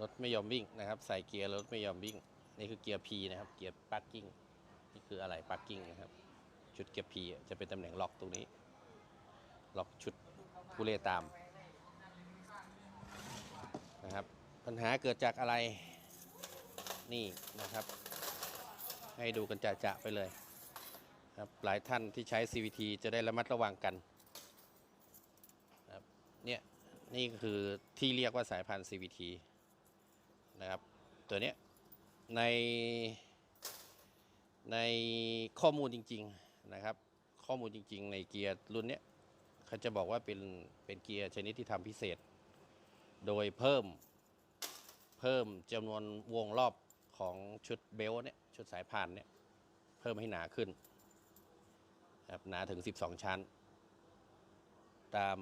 รถไม่ยอมวิ่งนะครับ ใส่เกียร์รถไม่ยอมวิ่ง นี่คือเกียร์ P นะครับ เกียร์ parking นี่คืออะไร parking นะครับ ชุดเกียร์ P จะเป็นตำแหน่งล็อกตรงนี้ ล็อกชุดผู้เล่ตามนะครับ ปัญหาเกิดจากอะไร นี่นะครับ ให้ดูกันจะๆไปเลยครับหลายท่านที่ใช้ CVT จะได้ระมัดระวังกันครับเนี่ยนี่คือที่เรียกว่าสายพันธุ์ CVT นะครับ ตัวนี้ในในข้อมูลจริง ๆนะครับ ข้อมูลจริง ๆ ในเกียร์รุ่นนี้เขาจะบอกว่าเป็นเป็นเกียร์ชนิดที่ทำพิเศษ โดยเพิ่มเพิ่มจำนวนวงรอบของชุดเบลต์เนี่ยชุดสายพานเนี่ยเพิ่มให้หนาขึ้นนะครับหนาถึง 12 ชั้น ตาม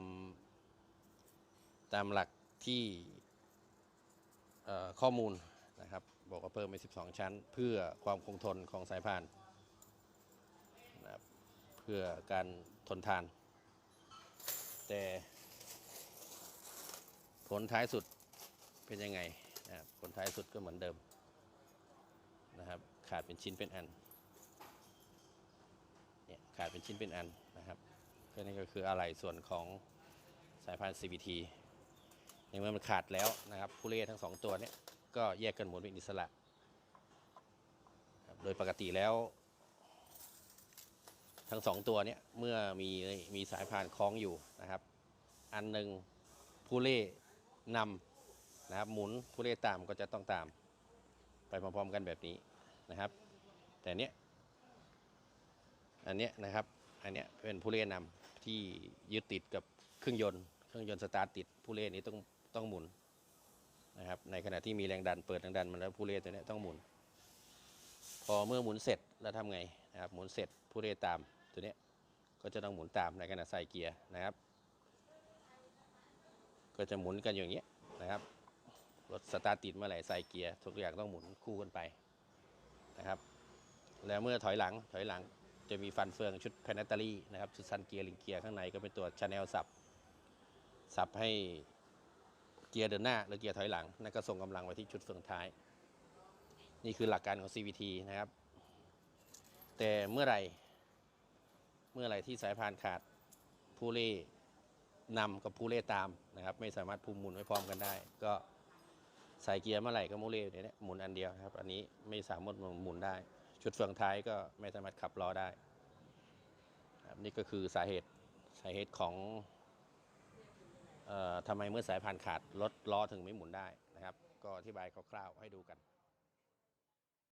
ตามหลักที่ ข้อมูลนะครับบอกว่าเพิ่มไป12 ชั้น เพื่อความคงทนของสายพานนะครับเพื่อการทนทาน แต่ผลท้ายสุดเป็นยังไงนะครับผลท้ายสุดก็เหมือนเดิมนะครับขาดเป็นชิ้นเป็นอันเนี่ยขาดเป็นชิ้นเป็นอันนะครับก็นี่ก็คืออะไรส่วนของสายพาน CVT ในเมื่อมันขาดแล้วนะครับผู้เล่ทั้งสองตัวเนี้ก็แยกกันหมุนเป็นอิสระ โดยปกติแล้ว ทั้งสองตัวเนี้ยเมื่อมีมีสายพานคล้องอยู่นะครับ อันหนึ่งผู้เล่นำนะครับหมุนผู้เล่ตามก็จะต้องตาม ไปพร้อมๆกันแบบนี้นะครับ แต่เนี้ยอันเนี้ยนะครับอันเนี้ยเป็นผู้เล่นำที่ยึดติดกับเครื่องยนต์ เครื่องยนต์สตาร์ทติดผู้เล่นี้ต้อง ต้องหมุนนะครับในขณะที่มีแรงดันเปิดแรงดันมันแล้วผู้เล่ตัวเนี้ยต้องหมุน พอเมื่อหมุนเสร็จแล้วทำไงนะครับหมุนเสร็จผู้เล่ตามตัวเนี้ยก็จะต้องหมุนตามในขณะใส่เกียร์นะครับ ก็จะหมุนกันอย่างเงี้ยนะครับรถสตาร์ติดเมื่อไหร่ใส่เกียร์ทุกอย่างต้องหมุนคู่กันไปนะครับ แล้วเมื่อถอยหลังถอยหลังจะมีฟันเฟืองชุดแพนตตารี่นะครับชุดซันเกียร์ลิงเกียร์ข้างในก็เป็นตัวชาแนลสับสับให้ เกียร์เดินหน้าหรือเกียร์ถอยหลังนั่นก็ส่งกำลังไปที่ชุดเฟืองท้าย นี่คือหลักการของ CVT นะครับ แต่เมื่อไหร่เมื่อไหร่ที่สายพานขาดผู้เล่นำกับผู้เล่ตามนะครับ ไม่สามารถภูมิหมุนไว้พร้อมกันได้ ก็ใส่เกียร์เมื่อไหร่ก็มูเล่เดี๋ยวนี้หมุนอันเดียวครับ อันนี้ไม่สามารถหมุนได้ ชุดเฟืองท้ายก็ไม่สามารถขับล้อได้นี่ก็คือสาเหตุสาเหตุของ ทำไมเมื่อสายพานขาดรถล้อถึงไม่หมุนได้นะครับ ก็อธิบายคร่าวๆให้ดูกัน